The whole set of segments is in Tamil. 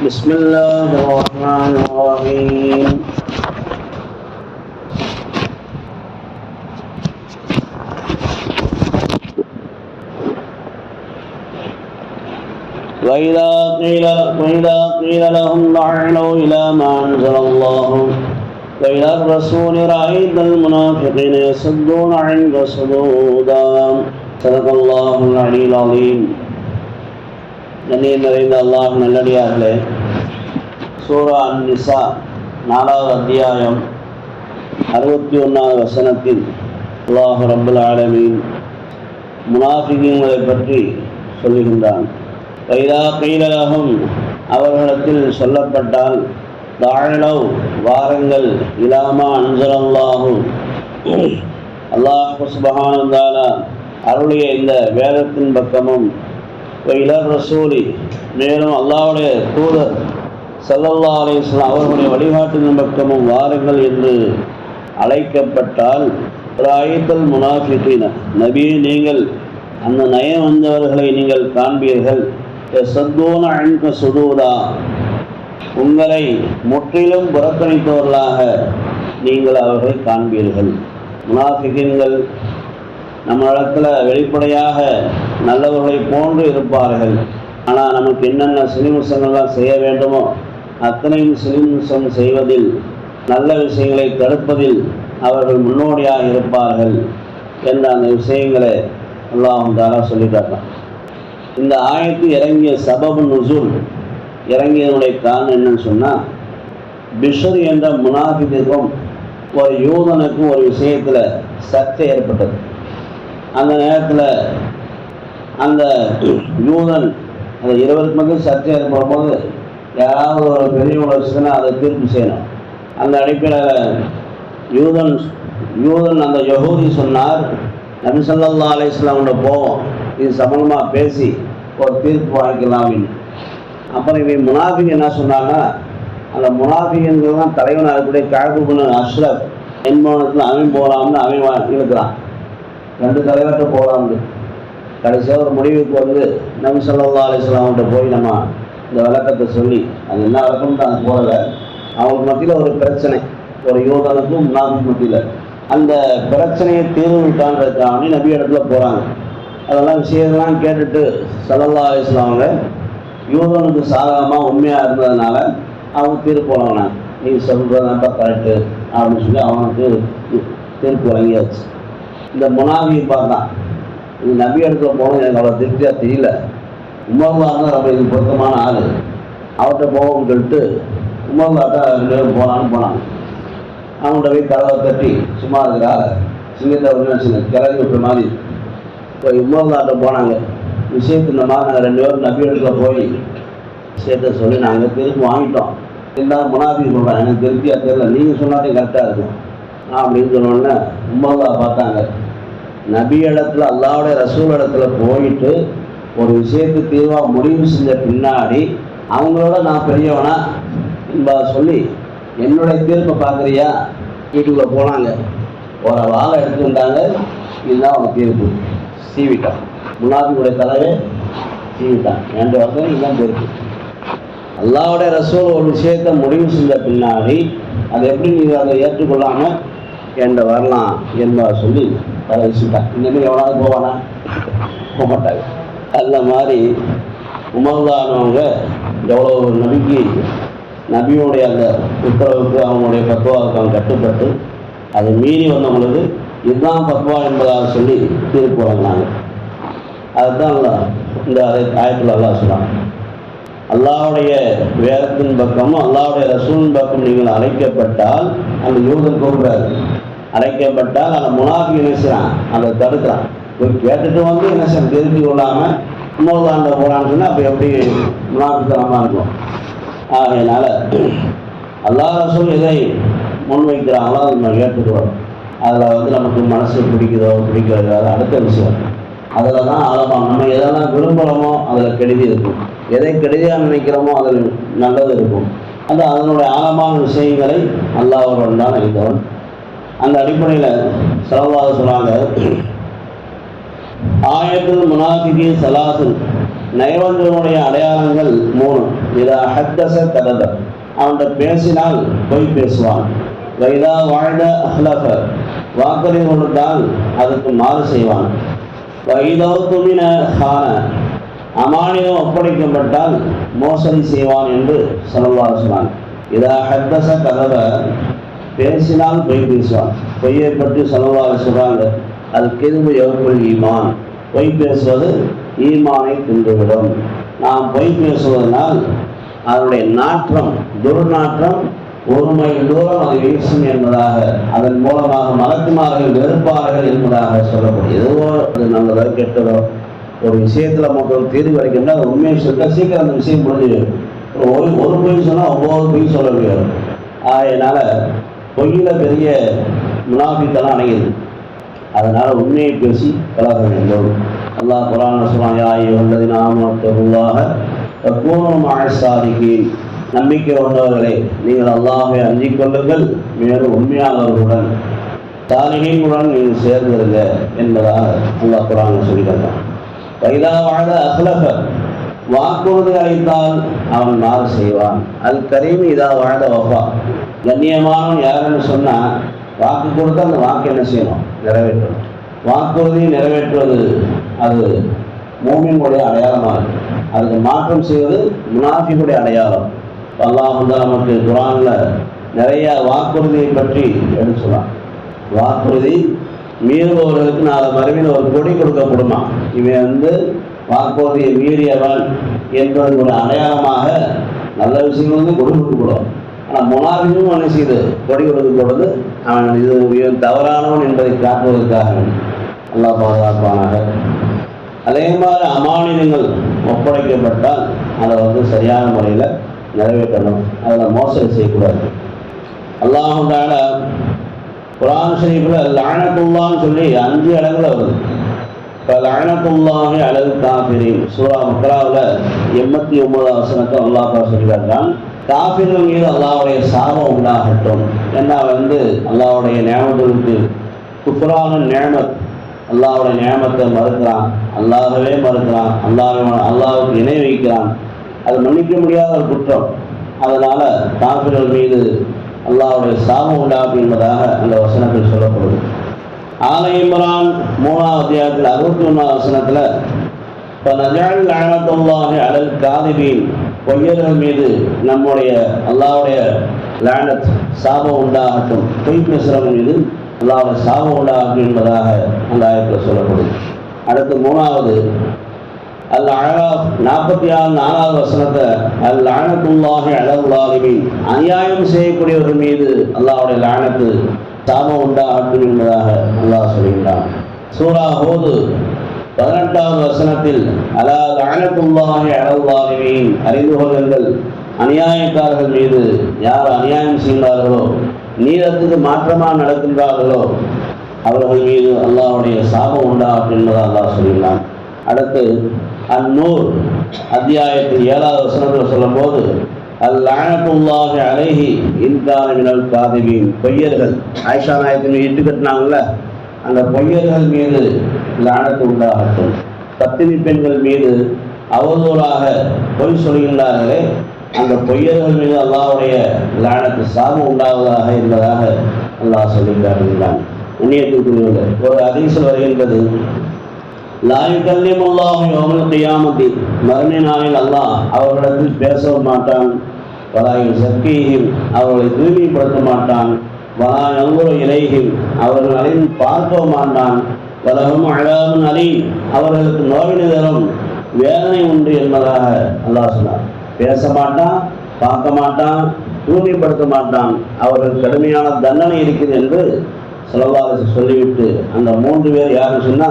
الشيطان الرجيم بسم الله الرحمن الرحيم وإذا قيل وإذا قيل لهم تعالوا إلى ما أنزل الله وإلى الرسول رأيت المنافقين يصدون عنك صدودا صدق الله العلي العظيم கண்ணியம் நிறைந்த அல்லாஹ் நல்லடியார்களே சூரா அந்நிசா நாலாவது அத்தியாயம் அறுபத்தி ஒன்றாவது வசனத்தில் அல்லாஹ் ரபுல் ஆலமின் முனாஃபிகளை பற்றி சொல்லுகின்றான் கைதா கைலகம் அவர்களிடத்தில் சொல்லப்பட்டால் தாழலவ் வாரங்கள் இலாமா அன்சலல்லாஹு. அல்லாஹ் சுபஹானந்தாலா அருளிய இந்த வேதத்தின் பக்கமும் இளர் ரசூலி மேலும் அல்லாவுடைய தூதர் சல்லல்லா அலிஸ்லாம் அவர்களுடைய வழிகாட்டின் பக்கமும் வாருங்கள் என்று அழைக்கப்பட்டால் ராயத்தல் முனாஃபிகின நபியை நீங்கள் அந்த நயம் வந்தவர்களை நீங்கள் காண்பீர்கள். சத்தோன அழுக்க சுதூரா உங்களை முற்றிலும் புறக்கணித்தவர்களாக நீங்கள் அவர்களை காண்பீர்கள். முனாஃபிகின்கள் நம்மளிடத்தில் வெளிப்படையாக நல்லவர்களை போன்று இருப்பார்கள். ஆனால் நமக்கு என்னென்ன சினிமசங்கள்லாம் செய்ய வேண்டுமோ அத்தனையும் சிலிம்சம் செய்வதில் நல்ல விஷயங்களை தடுப்பதில் அவர்கள் முன்னோடியாக இருப்பார்கள் என்ற அந்த விஷயங்களை அல்லாஹும் தாரா சொல்லி இந்த ஆயத்து இறங்கிய சபபு நுசூல் இறங்கியதனுடைய காரணம் என்னன்னு சொன்னால் பிஷர் என்ற முனாஃபிக்கும் ஒரு யூதனுக்கும் ஒரு விஷயத்தில் சர்ச்சை ஏற்பட்டது. அந்த நேரத்தில் அந்த யூதன் அந்த இருவருக்கு மட்டும் சர்ச்சை ஏற்படும் போது யாராவது ஒரு பெரியவங்களை வச்சுன்னா அதை தீர்ப்பு செய்யணும். அந்த அடிப்படையில் யூதன் யூதன் அந்த யகூதி சொன்னார் நபி சொல்லா அலிஸ்லாமோட போவோம் இது சம்பந்தமாக பேசி ஒரு தீர்ப்பு வாங்கிக்கலாம் அப்படின்னு அப்புறம் இவன் முனாஃபிக் என்ன சொன்னாங்கன்னா அந்த முனாஃபிகன்கள் தான் தலைவனாக இருக்கக்கூடிய கழகு அஷ்ரப் என்பவனத்தில் அவன் போகலாம்னு அவன் இழுக்கிறான் ரெண்டு தலைவர்கிட்ட போகலாம்னு கடைசியாக ஒரு முடிவுக்கு வந்து நபி சொல்லா அலிஸ்லாம்கிட்ட போய் நம்ம இந்த விளக்கத்தை சொல்லி அது என்ன விளக்கம்னு அது போகலை அவங்களுக்கு மத்தியில் ஒரு பிரச்சனை. ஒரு யோகனுக்கும் முன்னாள் மத்தியில். அந்த பிரச்சனையை தீர்வு விட்டான்றதுக்காண்டி நபி இடத்துல போகிறாங்க அதெல்லாம் விஷயத்தெல்லாம் கேட்டுட்டு சலல்லா அலிஸ்லாமங்க யூதனுக்கு சாதகமாக உண்மையாக இருந்ததுனால அவங்க தீர்ப்பு வழங்கினாங்க நீ சொல்கிறதாப்பா கரெக்டு அப்படின்னு சொல்லி அவனுக்கு தீர்ப்பு வழங்கியாச்சு. இந்த முனாவியை பார்த்தான். இது நபி இடத்துல போகணும் எனக்கு அவ்வளோ திருப்தியாக தெரியல. உமர்லா தான் இது பொருத்தமான ஆள். அவர்கிட்ட போவோம்னு சொல்லிட்டு உமர்லாட்ட ரெண்டு பேரும் போகலான்னு போனாங்க அவங்கள்ட்ட போய் கதவை தட்டி சும்மா இருக்கிறா சிங்கத்தை வந்து கிளம்பி விட்ட மாதிரி. போய் உமர்லாட்ட போனாங்க. விஷயத்து இந்த மாதிரி நாங்கள் ரெண்டு பேரும் நபி போய் விஷயத்த சொல்லி நாங்கள் திருப்பி வாங்கிட்டோம். இருந்தாலும் முனாபி சொல்கிறேன் எனக்கு திருப்தியாக தெரியல. நீங்கள் சொன்னாலே கரெக்டாக இருக்கும். அப்படின்னு சொன்னோடனே உமர்லா பார்த்தாங்க. நபி இடத்துல அல்லாவுடைய ரசூல் இடத்துல போயிட்டு ஒரு விஷயத்தை தீர்வாக முடிவு செஞ்ச பின்னாடி அவங்களோட நான் பெரியவனா என்பா சொல்லி என்னுடைய தீர்ப்பை பார்க்குறியா? வீட்டுக்குள்ளே போனாங்க. ஒரு வாழை எடுத்து வந்தாங்க. இதுதான் அவங்க தீர்ப்பு. சீவிட்டான் முன்னாபியுடைய தலைவர் சீவிட்டான் ரெண்டு வருஷம் இதுதான் தீர்ப்பு. அல்லாவுடைய ரசூல் ஒரு விஷயத்தை முடிவு செஞ்ச பின்னாடி அதை எப்படி நீங்கள் அதை ஏற்றுக்கொள்ளாமல் என்கிட்ட வரலாம் என்பதை சொல்லி அதை வச்சுட்டான் இனிமேல் எவ்வளோ போவானா? போக மாட்டாங்க அந்த மாதிரி உமர்தானவங்க எவ்வளோ ஒரு நபிக்கு நபியோடைய அந்த உத்தரவுக்கு அவங்களுடைய பக்குவாவுக்கு அவங்க கட்டுப்பட்டு. அதை மீறி வந்தவங்களுக்கு இதுதான் பக்குவா என்பதாக சொல்லி தீர்ப்பு வழங்கினாங்க. அதுதான் இந்த அதை ஆயத்தில் அல்லா சொல்கிறாங்க அல்லாவுடைய வேதத்தின் பக்கமும் அல்லாவுடைய ரசூலின் பக்கம் நீங்கள் அழைக்கப்பட்டால் அந்த யூதன் கூப்பிடாது அழைக்கப்பட்டால் அந்த முனாஃபி என்ன அதை தடுக்கிறான். போய் கேட்டுட்டு வந்து என்ன சார் திருப்பி விடாமல் இன்னொரு ஆண்ட போகிறான்னு சொன்னால் அப்போ எப்படி முனாஃபித்தனமாக இருக்கும்? ஆகையினால எல்லா அரசும் எதை முன்வைக்கிறாங்களோ அது நம்ம கேட்டுக்கிறோம். அதில் வந்து நமக்கு மனசு பிடிக்குதோ பிடிக்கிறதோ அது அடுத்த விஷயம். அதில் தான் ஆழமாக நம்ம எதெல்லாம் விரும்புகிறோமோ அதில் கெடுதி இருக்கும். எதை கெடுதியாக நினைக்கிறோமோ அதில் நல்லது இருக்கும். அது அதனுடைய ஆழமான விஷயங்களை அல்லாஹ் தான் இருந்தவன் அந்த அடிப்படையில் செலவாக சொல்கிறாங்க ஆயத்தில் முனாஃபிகி சலாசன் நயவந்தனுடைய அடையாளங்கள் மூணு. இதா அஹத்தச கதத அவன் பேசினால் பொய் பேசுவான். வைதா வாழ்ந்த அஹ்லஃப. வாக்குறுதி கொடுத்தால் அதுக்கு மாறு செய்வான். வைதோ துமின ஹான. அமானியம் ஒப்படைக்கப்பட்டால் மோசடி செய்வான் என்று சொல்லலாம் சொன்னான் இதா ஹத்தச கதவை பேசினால் பொய் பேசுவான். பொய்யை பற்றி சொல்லலாம் சொல்கிறாங்க அது கிருபு எவ்வளவு ஈமான். பொய் பேசுவது ஈமானை தின்றுவிடும். நாம் பொய் பேசுவதனால் அதனுடைய நாற்றம் துர்நாற்றம் ஒரு மைல் தூரம் அது வீசும் என்பதாக அதன் மூலமாக மலக்குமார்கள் வெறுப்பார்கள் என்பதாக சொல்லக்கூடிய எதுவோ அது நல்லதோ கெட்டதோ ஒரு விஷயத்தில் மக்கள் தீர்வு வரைக்கும் அது உண்மையை சொல்லிட்டால் சீக்கிரம் அந்த விஷயம் முடிஞ்சு ஒரு ஒரு பொய் சொன்னால் ஒவ்வொரு பொய் சொல்ல முடியாது. அதனால் பொய்யில் பெரிய முனாபித்தனம் அணையுது அதனால உண்மையை பேசி பழக வேண்டும். அல்லாஹ் குரான் சொல்றான் உள்ளது ஐயுஹல்லதி நாமத்துல்லாஹ தக்கூனும் நம்பிக்கை கொண்டவர்களே நீங்கள் அல்லாஹை அஞ்சிக் கொள்ளுங்கள் மேலும் உண்மையாளர்களுடன் சாலிகீன்களுடன் நீங்கள் சேர்ந்திருங்க என்பதாக அல்லாஹ் குரான் சொல்கிறான் வைதா வாழ அஹ்லஃப. வாக்குறுதி அளித்தால் அவன் மாறு செய்வான். அது கரீம் இதா வாழ்ந்த வஃபா. கண்ணியமானவன் யாருன்னு சொன்னா வாக்கு கொடுத்தா அந்த வாக்கு என்ன செய்யணும்? நிறைவேற்றணும். வாக்குறுதியை நிறைவேற்றுவது அது மூமியினுடைய அடையாளமாக இருக்கு. அதுக்கு மாற்றம் செய்வது முனாஃபிக்குடைய அடையாளம். அல்லாஹ் வந்து நமக்கு குரானில் நிறைய வாக்குறுதியை பற்றி எடுத்து சொல்லலாம் வாக்குறுதி மீறுபவர்களுக்கு நாலு மறுமையில் ஒரு கொடி கொடுக்கப்படுமா? இவன் வந்து வாக்குறுதியை மீறியவன் என்பது ஒரு அடையாளமாக நல்ல விஷயங்கள் வந்து கொடி கொடுக்கப்படும் ஆனால் முனாபிக்கும் என்ன செய்து கொடி கொடுக்கப்படுது அவன் இது இவன் தவறானவன் என்பதை காட்டுவதற்காக அல்லா பாதுகாப்பானாக. அதே மாதிரி அமானிதங்கள் ஒப்படைக்கப்பட்டால் அதை வந்து சரியான முறையில் நிறைவேற்றணும். அதில் மோசடி செய்யக்கூடாது. அல்லாஹால குரான் ஷரீஃபில் லானத்துல்லான்னு சொல்லி அஞ்சு இடங்கள் வருது. இப்போ லானத்துல்லாஹி அழகு காபிரின் சூரா மக்களாவில் எண்பத்தி ஒன்பது அவசரத்தை அல்லாஹா சொல்லியிருக்கான் காபிர்கள் மீது அல்லாவுடைய சாபம் உண்டாகட்டும். ஏன்னா வந்து அல்லாவுடைய நியமங்களுக்கு குஃபரான நியமத் அல்லாவுடைய நியமத்தை மறுக்கிறான். அல்லாஹவே மறுக்கிறான். அல்லாஹ் அல்லாவுக்கு இணை வைக்கிறான். அது மன்னிக்க முடியாத ஒரு குற்றம். அதனால காபிர்கள் மீது அல்லாவுடைய சாபம் உண்டாகும் என்பதாக அந்த வசனத்தில் சொல்லப்படுது. ஆல இம்ரான் மூணாவது அத்தியாயத்தில் அறுபத்தி ஒன்றாவது வசனத்தில் இப்போ நஜால் லானத்துல்லாஹி அலல் காதிபீன். பொய்யர்கள் மீது நம்முடைய அல்லாவுடைய லானத் சாபம் உண்டாகட்டும். பொய் பேசுகிறவங்க மீது அல்லாவுடைய சாபம் உண்டாகட்டும் என்பதாக அந்த ஆயத்தில் சொல்லப்படும் அடுத்து மூணாவது அல் அழகா நாற்பத்தி ஆறு நாலாவது வசனத்தை அல் லானத்துல்லாஹி அலவுலாலிமின் அநியாயம் செய்யக்கூடியவர்கள் மீது அல்லாவுடைய லானத்து சாபம் உண்டாகட்டும் என்பதாக அல்லாஹ் சொல்கின்றான். சூரா போது பதினெட்டாவது வசனத்தில் அலா லானத்துல்லாஹி அலவுலாலிமின் அறிந்து கொள்ளுங்கள் அநியாயக்காரர்கள் மீது யார் அநியாயம் செய்கிறார்களோ நீரத்துக்கு மாற்றமாக நடக்கின்றார்களோ அவர்கள் மீது அல்லாவுடைய சாபம் உண்டா என்பதாக அல்லாஹ் சொல்கிறான். அடுத்து அந்நூர் அத்தியாயத்தில் ஏழாவது வசனத்தில் சொல்லும்போது அல் லானத்துல்லாஹி அழகி இன்கான மினல் பொய்யர்கள் ஆயிஷா நாயத்தின் இட்டு கட்டினாங்களே அந்த பொய்யர்கள் மீது லானத்து உண்டாகட்டும். பத்தினி பெண்கள் மீது அவதூறாக பொய் சொல்கின்றார்களே அந்த பொய்யர்கள் மீது அல்லாவுடைய லானத்து சாபம் உண்டாவதாக என்பதாக அல்லாஹ் சொல்லுகிறார்கள் உண்ணியத்துக்குரியவர்கள் ஒரு அதிசல் வருகின்றது. லாயு கல்லிமுல்லாஹு யோமல் கியாமத்தி. மருணி நாளில் அல்லாஹ் அவர்களிடத்தில் பேசவும் மாட்டான். வலாயும் சக்தியையும் அவர்களை தூய்மைப்படுத்த மாட்டான். வலா நங்குரு இலையும் அவர்கள் அலைந்து மாட்டான் வலகும் அலி அவர்களுக்கு நோவினை தரும் வேதனை உண்டு என்பதாக அல்லா சொன்னார். பேச மாட்டான் பார்க்க மாட்டான் தூய்மைப்படுத்த மாட்டான். அவர்கள் கடுமையான தண்டனை இருக்குது என்று சொல்லலாக சொல்லிவிட்டு அந்த மூன்று பேர் யாருன்னு சொன்னா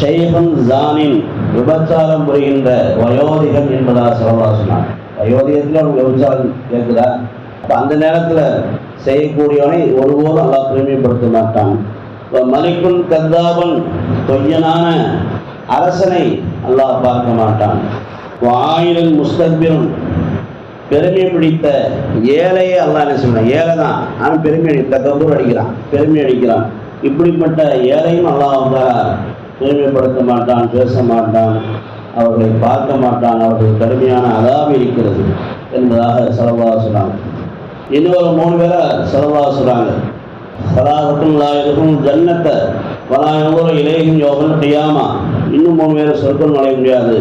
ஷெய்பன் ஜானின் விபச்சாரம் புரிகின்ற வயோதிகன் என்பதாக சொல்லலாம் சொன்னார். வயோதிகத்தில் அவங்க விபச்சாரம் கேட்குதா? அப்போ அந்த நேரத்தில் செய்யக்கூடியவனை ஒருபோதும் அல்லாஹ் பெருமைப்படுத்த மாட்டான் மலைக்குள் மலிக்குன் பொய்யனான அரசனை அல்லாஹ் பார்க்க மாட்டான் ஆயிரம் முஸ்தபிரும் பெருமை பிடித்த ஏழையே அல்லாஹ் என்ன செய்வான் ஏழை தான். அவன் பெருமை அடி தகவல் அடிக்கிறான். பெருமை அடிக்கிறான். இப்படிப்பட்ட ஏழையும் அல்லாஹ் பெருமைப்படுத்த மாட்டான் பேச மாட்டான் அவர்களை பார்க்க மாட்டான் அவர்கள் கடுமையான அதாபி இருக்கிறது என்பதாக செலவாக சொன்னாங்க. இன்னொரு மூணு பேரை செலவாக சொல்கிறாங்க சலாஹத்தும் லாயதுக்கும் ஜன்னத்தை வலாயங்கூர இலையும் யோகம் செய்யாமா இன்னும் மூணு பேரை சொற்கள் நுழைய முடியாது.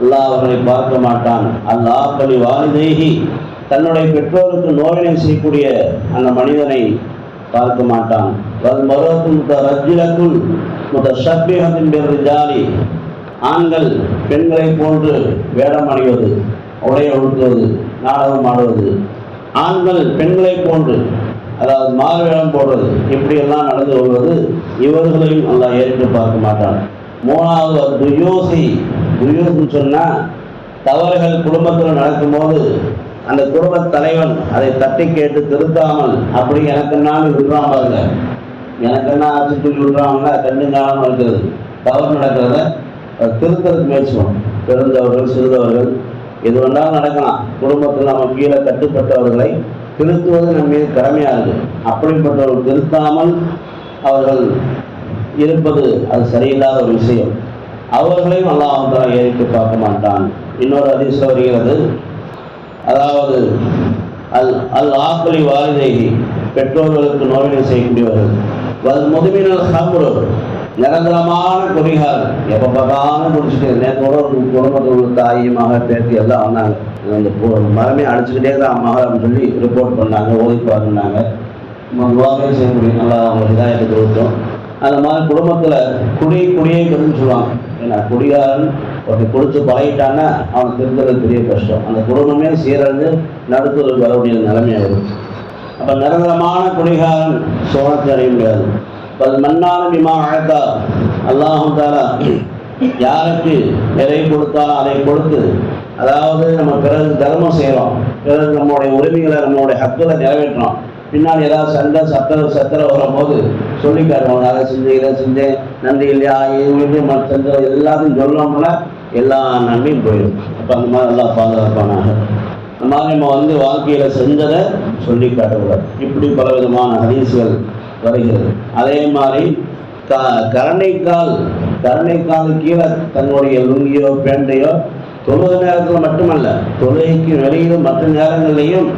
அல்லாஹ் அவர்களை பார்க்க மாட்டான். அல்லாஹ் பலி வாலிதேகி தன்னுடைய பெற்றோருக்கு நோயினை செய்யக்கூடிய அந்த மனிதனை பார்க்க மாட்டான். வல் மருவத்தின் முத்த ரஜிலக்குள் முத்த ஷப்பிஹத்தின் பேர் ஜாலி ஆண்கள் பெண்களை போன்று வேடம் அணிவது உடையை ஒழுக்குவது நாடகம் ஆடுவது ஆண்கள் பெண்களை போன்று அதாவது மாறுவேடம் போடுறது இப்படியெல்லாம் நடந்து கொள்வது இவர்களையும் நல்லா ஏற்று பார்க்க மாட்டான். மூணாவது துயோசி. துயோசின்னு சொன்னால் தவறுகள் குடும்பத்தில் நடக்கும்போது அந்த குடும்பத் தலைவன் அதை தட்டி கேட்டு திருத்தாமல் அப்படி எனக்கு நான் விடுறான் பாருங்க. எனக்கு என்ன ஆச்சு சொல்லி விடுறாங்க கண்டு காணாமல் இருக்கிறது தவறு நடக்கிறத அதை திருத்தறதுக்கு முயற்சி சிறுதவர்கள் எது வேணாலும் நடக்கலாம். குடும்பத்தில் நம்ம கீழே கட்டுப்பட்டவர்களை திருத்துவது நம்ம மீது கடமையாக அப்படிப்பட்டவர்கள் திருத்தாமல் அவர்கள் இருப்பது அது சரியில்லாத ஒரு விஷயம். அவர்களையும் அல்லாஹ் ஏறிட்டு பார்க்க மாட்டான். இன்னொரு அதிர்ஷ்டம் வருகிறது. அதாவது அல் அல் ஆக்கலி வாரிதைகி பெற்றோர்களுக்கு நோயினை செய்யக்கூடியவர்கள். வல் முதுமினல் ஹம்ரு நிரந்தரமான குடிகாரர் எப்போ பார்த்தாலும் குடிச்சிட்டு நேற்று கூட ஒரு குடும்பத்தில் உள்ள தாயுமாக பேத்தி எல்லாம் வந்தாங்க. அந்த மரமே அடிச்சுக்கிட்டே தான் அம்மா அப்படின்னு சொல்லி ரிப்போர்ட் பண்ணாங்க ஓதி பார்த்துனாங்க துவாவே செய்ய முடியும் நல்லா தான் எனக்கு கொடுத்தோம். அந்த மாதிரி குடும்பத்தில் குடி குடியே கருன்னு சொல்லுவாங்க. ஏன்னா குடிகாரன் ஒருத்தர் கொடுத்து பழகிட்டான்னா அவன் திருத்துறது பெரிய கஷ்டம். அந்த குடும்பமே சீரழிந்து நடுத்தருக்கு வரக்கூடிய நிலைமையாகும் அப்போ நிரந்தரமான குடிகாரன் சோழத்தை அடைய முடியாது. மன்னாலும் இமா அழைத்தா அல்லாஹும் தாரா யாருக்கு எதை கொடுத்தாலும் அதை கொடுத்து அதாவது நம்ம பிறகு தர்மம் செய்கிறோம் பிறகு நம்மளுடைய உரிமைகளை நம்மளுடைய ஹக்குகளை நிறைவேற்றணும். பின்னாடி ஏதாவது சண்டை சத்தர சத்திர வரும்போது சொல்லி காட்டுவோம் அதை செஞ்சேன் இதை செஞ்சேன். நன்றி இல்லையா? இது மற்ற எல்லாத்தையும் சொல்லணும்னா எல்லா நன்மையும் போயிடும். அப்போ அந்த மாதிரி எல்லாம் பாதுகாப்பானாங்க அந்த மாதிரி நம்ம வந்து வாழ்க்கையில் செஞ்சதை சொல்லி காட்டக்கூடாது. இப்படி பல விதமான ஹதீஸ்கள் வருகிறது. அதே மாதிரி க கரணைக்கால் கரணைக்கால் கீழே தன்னுடைய லுங்கியோ பேண்டையோ தொழுவது நேரத்தில் மட்டுமல்ல தொழுகைக்கு வெளியிலும் மற்ற நேரங்களிலையும்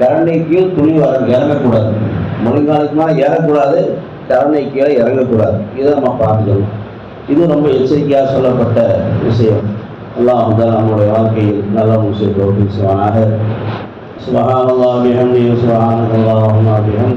கரணைக்கு துணி வர இறங்கக்கூடாது. முழங்காலுக்கு மேலே ஏறக்கூடாது கரண்டை கீழே இறங்கக்கூடாது. இதை நம்ம பார்த்துக்கணும். இது ரொம்ப எச்சரிக்கையாக சொல்லப்பட்ட விஷயம். எல்லாம் வந்து நம்முடைய வாழ்க்கையில் நல்ல முஸ்லிம் அப்படின்னு சொன்னாங்க சுபகானல்லாபிகம் சுபகானல்லாஹும் அபிகம்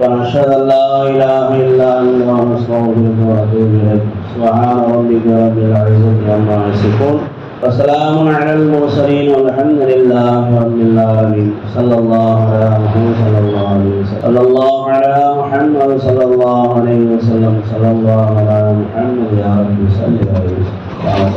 ونشهد أن لا إله إلا أنت ونستغفرك ونتوب إليك. سبحان ربك رب العزة عما يصفون. وسلام على المرسلين والحمد لله رب العالمين. صلى الله على محمد صلى الله عليه وسلم. صلى الله على محمد صلى الله عليه وسلم. صلى الله على محمد يا رب صل عليه وسلم.